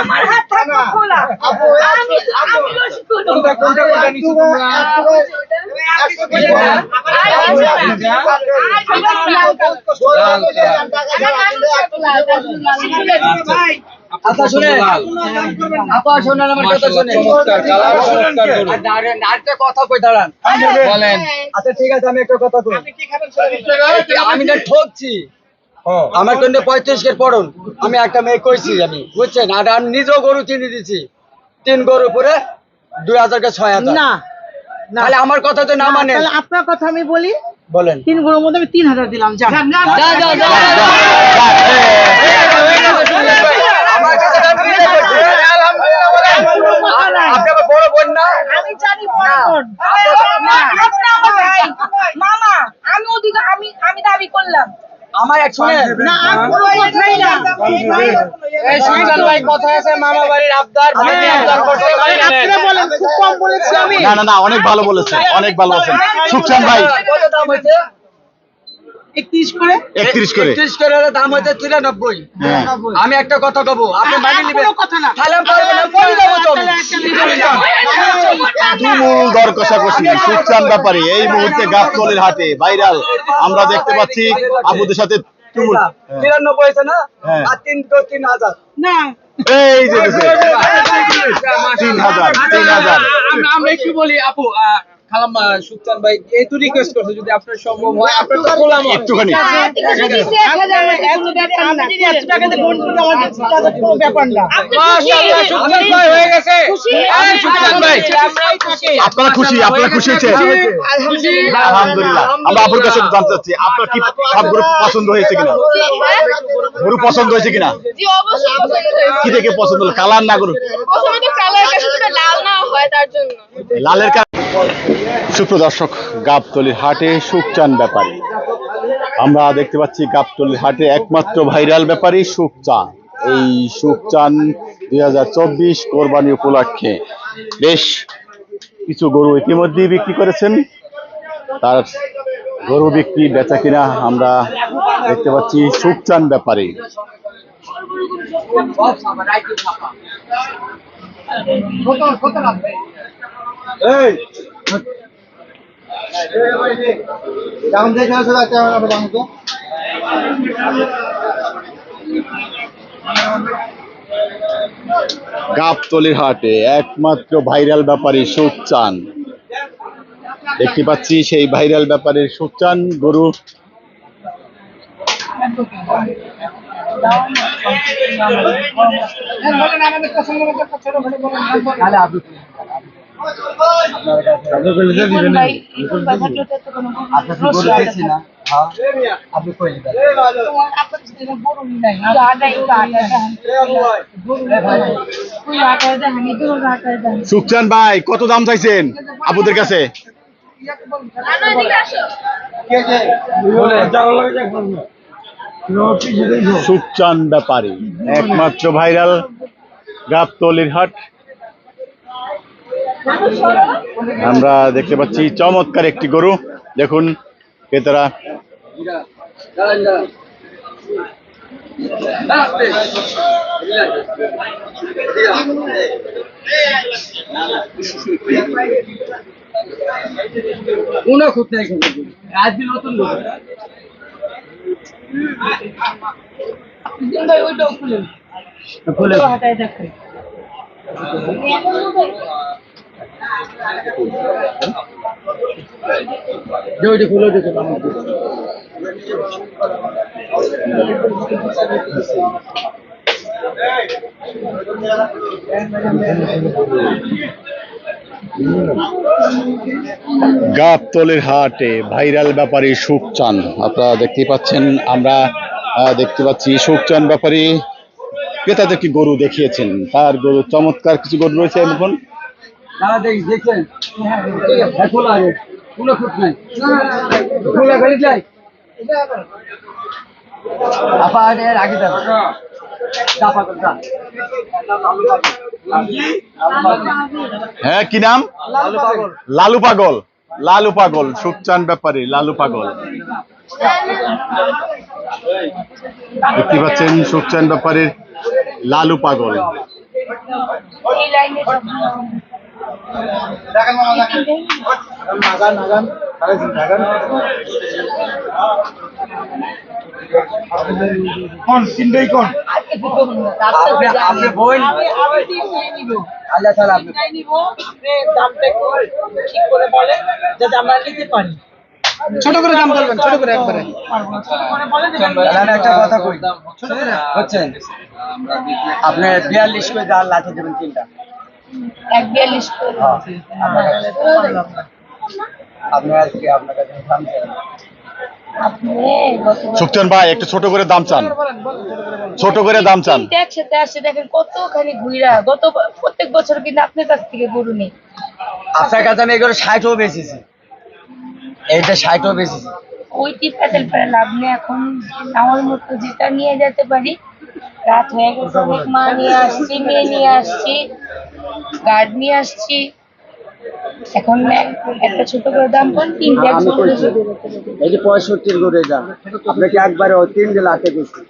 আমার হাত থাকবে খোলা আমি আমি রসিদ কোনটা কোনটা কোনটা নিছো তোমরা আপা শুনে আপা শোনেন আমার কথা শুনে আরেকটা কই দাঁড়ান বলেন আচ্ছা ঠিক আছে আমি একটা কথা কই আমি না ঠকছি হ্যাঁ আমার জন্য পঁয়ত্রিশ কের পড়ুন। আমি একটা মেয়ে কইছি আমি বুঝছেন? আর আমি নিজেও গরু চিনি দিছি। তিন গরু পরে দুই হাজার কে ছয় হাজার। না না। তাহলে আমার কথা তো না মানে আপনার কথা আমি বলি বলেন। তিন গরুর মধ্যে আমি তিন হাজার দিলাম আমি জানি মামা আমি আমি দাবি করলাম। আমার এক শুনে না আর না। এই সুলতান ভাই কথা আছে মামা বাড়ির আবদার ভাই আবদার করতে আপনি বলেন খুব কম বলেছি আমি। না না না অনেক ভালো বলেছেন অনেক ভালো আছেন সুখচান ভাই। কত দাম হয়েছে? একত্রিশ করে? একত্রিশ করে। একত্রিশ করে হলে দাম হয়েছে তিরানব্বই। হ্যাঁ। আমি একটা কথা কব আপনি আর- মানে আর নিবেন। কোনো কথা না। তাহলে আমি না পরে যাব তুমুল দর কষাকষি সুখচান ব্যাপারে এই মুহূর্তে গাবতলের হাটে ভাইরাল। আমরা দেখতে পাচ্ছি আপুদের সাথে তুমুল। তিরানব্বই হয়েছে না? হ্যাঁ। আর তিন তিন হাজার। না। এই যে তিন হাজার তিন হাজার। আমরা আমরা একটু বলি আপু আহ, খালাম আহ, সুলতান ভাই এই তো রিকোয়েস্ট করছে যদি আপনার সম্ভব হয় আপনার তো গোলাম একটুখানি। হয়ে আপনারা খুশি আপনারা খুশি হয়েছেন? আলহামদুলিল্লাহ আমরা আপুর কাছে জানতে চাচ্ছি আপনার কি সব গরু পছন্দ হয়েছে কিনা? গরু পছন্দ হয়েছে কিনা? জি অবশ্যই পছন্দ হয়েছে। কি দেখে পছন্দ হলো? কালার না গরু? হয় লালের কারণ সুপ্রদর্শক গাবতলির হাটে সুখচান ব্যাপারী। আমরা দেখতে পাচ্ছি গাবতলির হাটে একমাত্র ভাইরাল ব্যাপারী সুখচান। এই সুখচান দুই হাজার চব্বিশ কোরবানি উপলক্ষে বেশ কিছু গরু ইতিমধ্যেই বিক্রি করেছেন। তার গরু বিক্রি, বেচা কিনা আমরা দেখতে পাচ্ছি সুখচান ব্যাপারী। গাবতলির হাটে একমাত্র ভাইরাল ব্যাপারী সুখচান দেখতে পাচ্ছি সেই ভাইরাল ব্যাপারের সুচান গরু। আপনি সুখচান ভাই কত দাম চাইছেন আপুদের কাছে? সুখচান ব্যাপারী একমাত্র ভাইরাল গাবতলির হাট। আমরা দেখতে পাচ্ছি চমৎকার একটি গরু। দেখুন ক্রেতারা। কোনো খুঁত নেই আজকে নতুন লোক খুলে। যে ওইটা খুলে গাবতলের হাটে ভাইরাল ব্যাপারী সুখচান আপনারা দেখতে পাচ্ছেন, আমরা দেখতে পাচ্ছি সুখচান ব্যাপারী। ক্রেতাদেরকে গরু দেখিয়েছেন। তার গরু, চমৎকার কিছু গরু রয়েছে এখন দেখছেন? হ্যাঁ খোলা আছে কোনো খুঁত নাই। খোলা খালি যাই। আগে। হ্যাঁ কি নাম? লালু পাগল। লালু পাগল। লালু পাগল সুখচান ব্যাপারী লালু পাগল। দেখতে পাচ্ছেন সুখচান ব্যাপারীর লালু পাগল। কোন তিনটেই কোন? আপনি আল্লাহ তাআলা আপনি দামটা একটু ঠিক করে বলে যাতে আমরা নিতে পারি। ছোট করে দাম বলবেন ছোট করে একবারে। একটা কথা কই। বুঝছেন আপনি বিয়াল্লিশ করে দাঁড় লাঠি দেবেন তিনটা। এক বিয়াল্লিশ করে আজকে আপনার কাছে দাম ভাই একটু ছোট করে দাম চান। ছোট করে দাম। চান। একসাথে দেখেন কতখানি ঘুরা গত প্রত্যেক বছর কিন্তু আপনার কাছ থেকে গরু নেই। আপনার কাছে আমি এগুলো ষাটও বেচেছি। এইটা ষাটও বেচেছি। ওই টিপ প্যাটেল পরে লাভ নেই এখন? আমার মতো যেটা নিয়ে যেতে পারি। রাত হয়ে গেছে অনেক মা নিয়ে আসছি মেয়ে নিয়ে আসছি। গার্ড নিয়ে আসছি। এখন একটা ছোট করে দাম পান কইছি এই যে পঁয়ষট্টির করে দাম আপনাকে একবারে ও তিনটে লাখে দিচ্ছি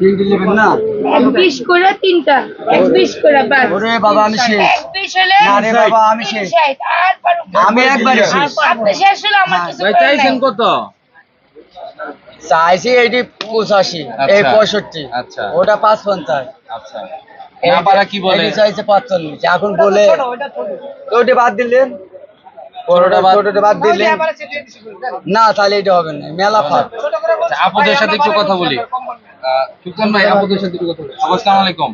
তিনটে নেবেন না? এক পিস করে তিনটা এক পিস করে বাস। ওরে বাবা আমি শেষ। এক পিস হলে না রে বাবা আমি তিন শেষ আর আমি একবারে শেষ। আপনি শেষ হলে আমার কিছু চাইছেন কত? চাইছি এইটি পঁচাশি এই আচ্ছা। পঁয়ষট্টি। আচ্ছা। ওটা পাঁচ পঞ্চাশ আচ্ছা। না পারা কি বলে? চাইছে পাঁচচল্লিশ এখন বলে ওইটা বাদ দিলেন? বাদ- দিলেন? না তাহলে এটা হবে না মেলা ফাঁক। সাথে একটু কথা বলি। আহ, সুলতান ভাই আপুদের সাথে একটু কথা বলি। আসসালামু আলাইকুম।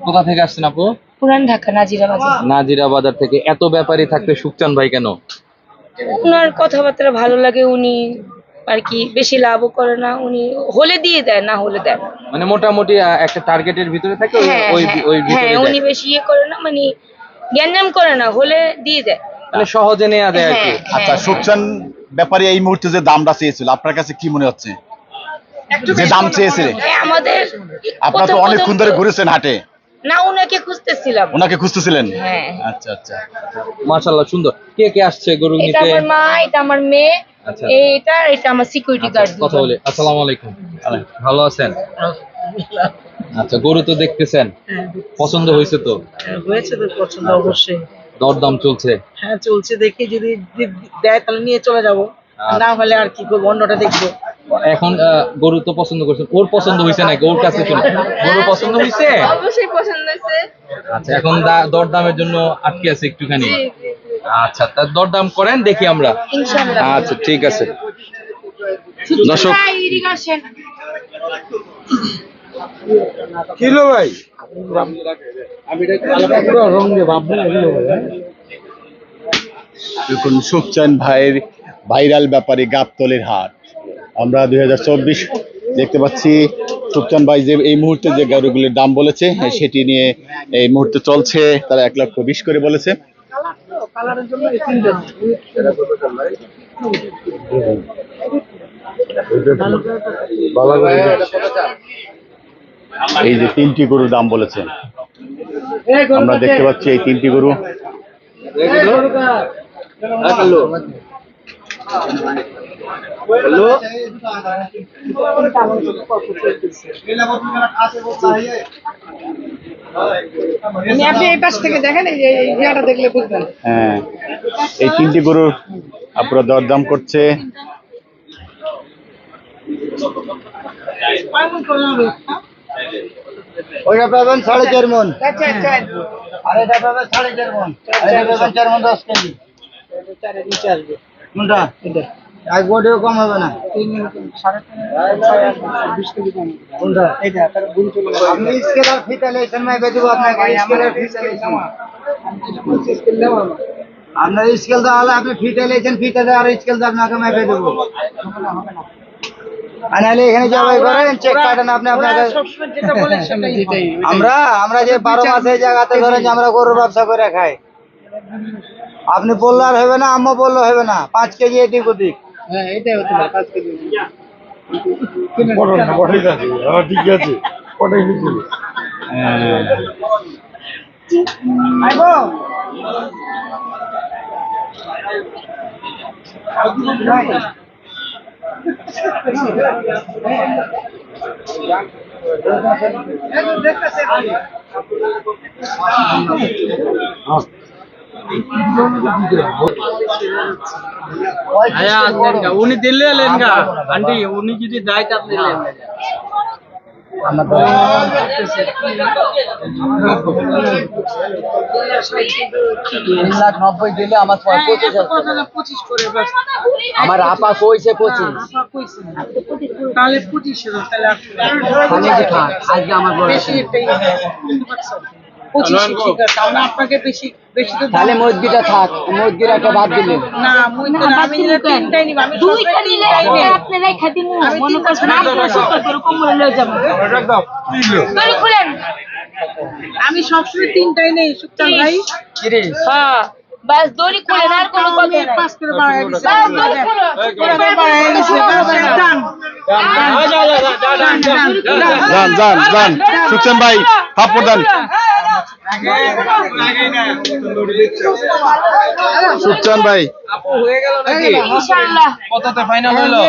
কোথা থেকে আসছেন আপু? পুরান ঢাকা নাজিরা বাজার। নাজিরা বাজার থেকে। এত ব্যাপারী থাকতে সুকচান ভাই কেন? ওনার কথাবার্তা ভালো লাগে উনি আর কি বেশি লাভও করে না উনি হলে দিয়ে দেয় না হলে দেয় না। মানে মোটামুটি একটা টার্গেটের ভিতরে থাকে ওই- হ্যাঁ ওই হ্যাঁ, হ্যাঁ উনি বেশি ইয়ে করে না মানে জ্ঞানজাম করে না হলে দিয়ে দেয়। মানে সহজে নেওয়া দেয় আর কি। হ্যাঁ, আচ্ছা সুখচান ব্যাপারে এই মুহূর্তে যে দামটা চেয়েছিল আপনার কাছে কি মনে হচ্ছে? যে দাম চেয়েছিলেন আমাদের আপনারা তো অনেকক্ষণ ধরে ঘুরেছেন হাটে। না উনাকে খুঁজতেছিলাম। ওনাকে খুঁজতেছিলেন? হ্যাঁ। আচ্ছা আচ্ছা। মাশাআল্লাহ সুন্দর। কে কে আসছে গরু এটা আমার মা এটা আমার মেয়ে। আচ্ছা। এটা এটা আমার সিকিউরিটি আচ্ছা, গার্ড কথা বলি। আসসালামু আলাইকুম। ভালো আছেন? আচ্ছা গরু তো দেখতেছেন? পছন্দ হয়েছে তো? হয়েছে তো পছন্দ অবশ্যই। দরদাম চলছে? হ্যাঁ চলছে। দেখি যদি দেয় তাহলে নিয়ে চলে যাব। না হলে আর কি করব? অন্যটা দেখব। এখন গরু তো পছন্দ করছেন ওর পছন্দ হয়েছে না ওর কাছে শুনে গরু পছন্দ হয়েছে অবশ্যই পছন্দ হয়েছে আচ্ছা এখন দরদামের জন্য আটকে আছে একটুখানি। আচ্ছা তা দরদাম করেন দেখি আমরা। ইনশাআল্লাহ আচ্ছা ঠিক আছে। দর্শক ইরিগেশন কিলো ভাই? দেখুন সুখচান ভাইয়ের ভাইরাল ব্যাপারে গাবতলের হাট। আমরা দুই হাজার চব্বিশ দেখতে পাচ্ছি সুখচান ভাই যে এই মুহূর্তে যে গরুগুলির দাম বলেছে, সেটি নিয়ে এই মুহূর্তে চলছে, তারা এক লক্ষ বিশ করে বলেছে। এই যে তিনটি গরুর দাম বলেছে। আমরা দেখতে পাচ্ছি এই তিনটি গরু। মানে আপনি এই পাশ থেকে দেখেন এই জায়গাটা দেখলে বুঝবেন হ্যাঁ এই তিনটি গরুর আপনারা দরদাম করছে ওইটা পাবেন সাড়ে চার মন আচ্ছা আচ্ছা আর এটা পাবেন সাড়ে চার মন আর এটা পাবেন চার মন দশ কেজি চারে নিচে আসবে কোনটা? এক বডিও কম হবে না। তিন সাড়ে বিশ কেজি কম কোনটা? এটা তার গুণ চলে আপনাকে লেছেন আপনার স্কেল দেওয়া হলে আপনি ফিতে লেছেন ফিতে দেওয়া আর স্কেল দিয়ে আপনাকে মাইপে দেবো। আর নাহলে এখানে করেন চেক আপনি আপনাকে আমরা আমরা যে বারো মাসে জায়গাতে ধরেন যে আমরা গরুর ব্যবসা করে খাই। আপনি বললে আর হবে না আম্মা বললে হবে না। পাঁচ কেজি এদিক ওদিক। হ্যাঁ এটাই হতে পারে পাঁচ কেজি আইবো উনি দিলে লেনগা আন্টি উনি যদি দেয় তা আপনি তিন লাখ নব্বই দিলে আমার পঁচিশ করে আমার আপা কইছে পঁচিশ। তাহলে পঁচিশ হাজার তাহলে আজকে আমার বড় পঁচিশ ঠিক আছে আপনাকে বেশি বেশি তো তাহলে মুরগিটা থাক মুরগির একটা বাদ দিলেন না মুই তো আমি নিলে তিনটাই নিব আমি দুইটা সবসময় নিলে তিনটাই মনে করে লয়ে খুলেন আমি সবসময় নেই সুপ্তাল ভাই হ্যাঁ বাস দড়ি খুলেন আর কোনো কথা পাস করে বাড়াই দিছে বাস দড়ি খুলো বাড়াই দিছে ডান যান যান যান সুখচান ভাই থাপ্পড় দেন সুখচান ভাই। ইনশাআল্লাহ। কততে ফাইনাল হলো?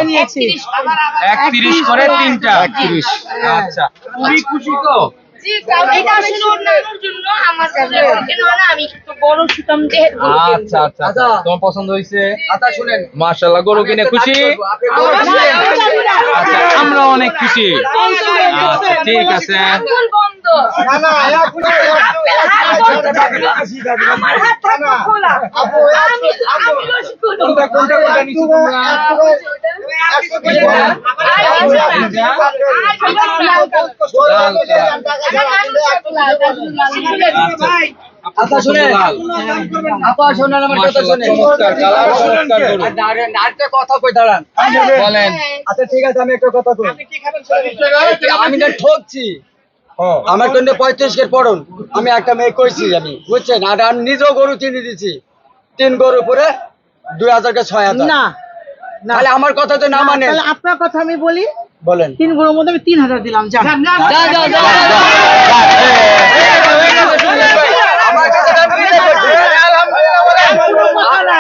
একত্রিশ করে তিনটা। একত্রিশ। আচ্ছা। খুবই খুশি তো? জি এটা আসলে অন্যান্যর জন্য আমার কাছে কেন না আমি একটু বড় সুতাম দেহের গরু আচ্ছা আচ্ছা। আচ্ছা। তোমার পছন্দ হয়েছে? আচ্ছা গরু কিনে খুশি? আচ্ছা আমরা অনেক খুশি। আচ্ছা ঠিক আছে। আচ্ছা আপা শোনেন আমার কথা কই দাঁড়ান বলেন আচ্ছা ঠিক আছে আমি একটা কথা কই আমি না ঠকছি আমার জন্য পঁয়ত্রিশ কের পড়ুন আমি একটা মেয়ে কইছি আমি বুঝছেন আর আমি নিজেও গরু কিনে দিছি তিন গরু পরে দুই হাজার কে ছয় হাজার না না তাহলে আমার কথা তো না মানে আপনার কথা আমি বলি বলেন তিন গরুর মধ্যে আমি তিন হাজার দিলাম।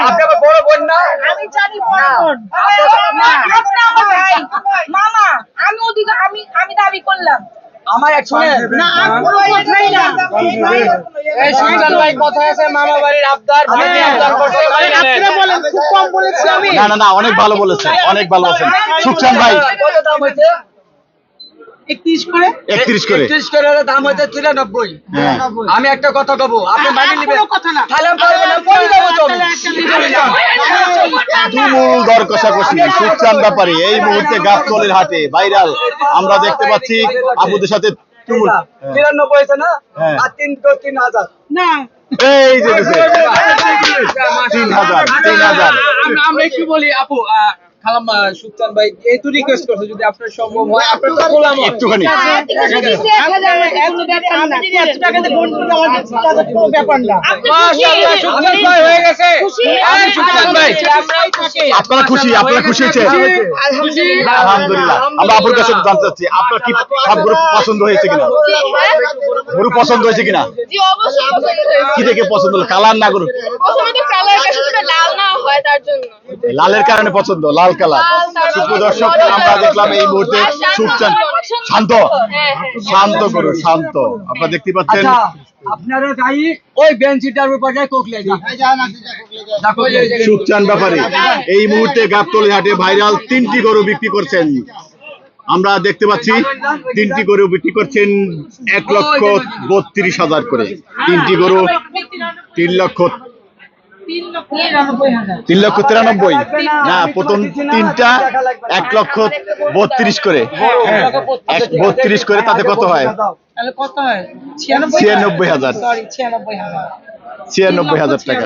আপনি বড় বোন না আমি জানি আমার ভাই মামা আমি অধিকার আমি আমি দাবি করলাম আমার এক সময় না আর কোনো কথাই না। এই সুলতান ভাই কথা আছে মামা বাড়ির আবদার করছে ভাই আপনি বলেন খুব কম বলেছি আমি। না না না অনেক ভালো বলেছেন অনেক ভালো আছেন। সুখচান ভাই কত দাম হয়েছে একত্রিশ করে একত্রিশ করে একত্রিশ করে হলে দাম হয়েছে তিরানব্বই হ্যাঁ। আমি একটা কথা কব আপনি আর- মানি আর নিবেন কোনো কথা না। তাহলে আমি পারব না করে দেবো তো আমি। তুমুল দর কষাকষি সুখচান ব্যাপারী এই মুহূর্তে গাবতলির হাটে ভাইরাল আমরা দেখতে পাচ্ছি আপুদের সাথে তুমুল হ্যাঁ। তিরানব্বই হয়েছে না হ্যাঁ। আর তিন তিন হাজার না এই যে তিন হাজার তিন হাজার আমরা আমরা একটু বলি আপু আহ, সুলতান ভাই এই রিকোয়েস্ট করছে যদি আপনার সম্ভব হয় তো একটুখানি হয়ে খুশি। আপনারা খুশি হয়েছে? আলহামদুলিল্লাহ। আমরা আপুর কাছে জানতে চাচ্ছি আপনার কি সব গরু পছন্দ হয়েছে কিনা? গরু পছন্দ হয়েছে কিনা? কি দেখে পছন্দ হলো কালার না গরু হয় লালের কারণে পছন্দ লাল কালার। সুপ্র দর্শক আমরা দেখলাম এই মুহূর্তে সুখচান শান্ত হ্যাঁ শান্ত। গরু শান্ত। আপনারা দেখতে পাচ্ছেন? আচ্ছা আপনারা গাই ওই বেঞ্চিটার উপরে কোকলে দিই সুখচান ব্যাপারে। এই মুহূর্তে গাবতলি হাটে ভাইরাল তিনটি গরু বিক্রি করছেন। আমরা দেখতে পাচ্ছি তিনটি গরু বিক্রি করছেন এক লক্ষ বত্রিশ হাজার করে। তিনটি গরু তিন লক্ষ তিন লক্ষ তিরানব্বই। না প্রথম তিনটা এক লক্ষ বত্রিশ করে। এক বত্রিশ করে তাতে কত হয়? তাহলে কত হয়? ছিয়ানব্বই ছিয়ানব্বই হাজার। ছিয়ানব্বই হাজার। টাকা।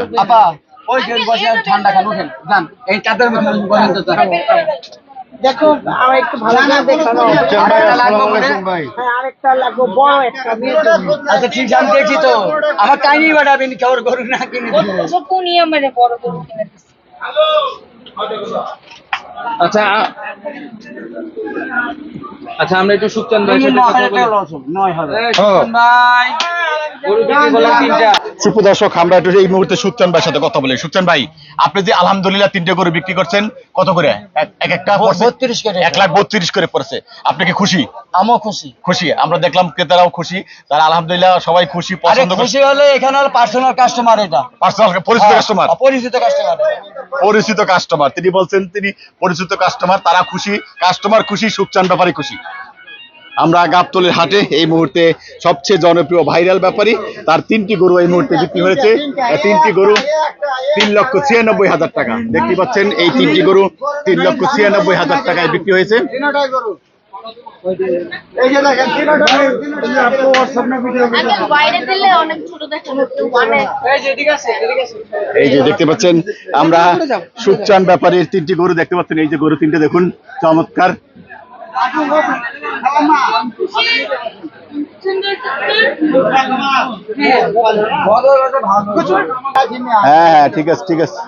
ঠান্ডা খান উঠেন যান এই চাদর মধ্যে। দেখো আমার একটু ভালো না দেখানো আরেকটা লাগবো বড় একটা আচ্ছা ঠিক জানতেছি তো। আমার কাহিনী বাড়াবেন খবর করুন না কিনে বড় গরু কিনে দিচ্ছে আচ্ছা আচ্ছা আমরা একটু ভাই সাথে কথা বলি। নয় হাজার। এই সুলতান ভাই। গরু বিক্রি করলাম তিনটা। সুপ্রদর্শক আমরা একটু এই মুহূর্তে সুকচান ভাইয়ের সাথে কথা বলি। সুকচান ভাই আপনি যে আলহামদুলিল্লাহ তিনটে গরু বিক্রি করছেন কত করে? এক এক একটা বত্রিশ করে এক লাখ বত্রিশ করে পড়ছে। আপনি কি খুশি? আমিও খুশি। খুশি। আমরা দেখলাম ক্রেতারাও খুশি। তারা আলহামদুলিল্লাহ সবাই খুশি পছন্দ খুশি হলে এখানে হলো পার্সোনাল কাস্টমার এটা। পার্সোনাল পরিচিত কাস্টমার অপরিচিত কাস্টমার পরিচিত কাস্টমার তিনি বলছেন তিনি পরিচিত কাস্টমার তারা খুশি কাস্টমার খুশি, সুখচান ব্যাপারে খুশি। আমরা গাবতলের হাটে এই মুহূর্তে সবচেয়ে জনপ্রিয় ভাইরাল ব্যাপারী, তার তিনটি গরু এই মুহূর্তে বিক্রি হয়েছে। তিনটি গরু তিন লক্ষ ছিয়ানব্বই হাজার টাকা। দেখতে পাচ্ছেন, এই তিনটি গরু তিন লক্ষ ছিয়ানব্বই হাজার টাকায় বিক্রি হয়েছে। এই যে দেখতে পাচ্ছেন আমরা সুকচান ব্যাপারীর তিনটি গরু দেখতে পাচ্ছেন। এই যে গরু তিনটে দেখুন চমৎকার। হ্যাঁ হ্যাঁ ঠিক আছে ঠিক আছে।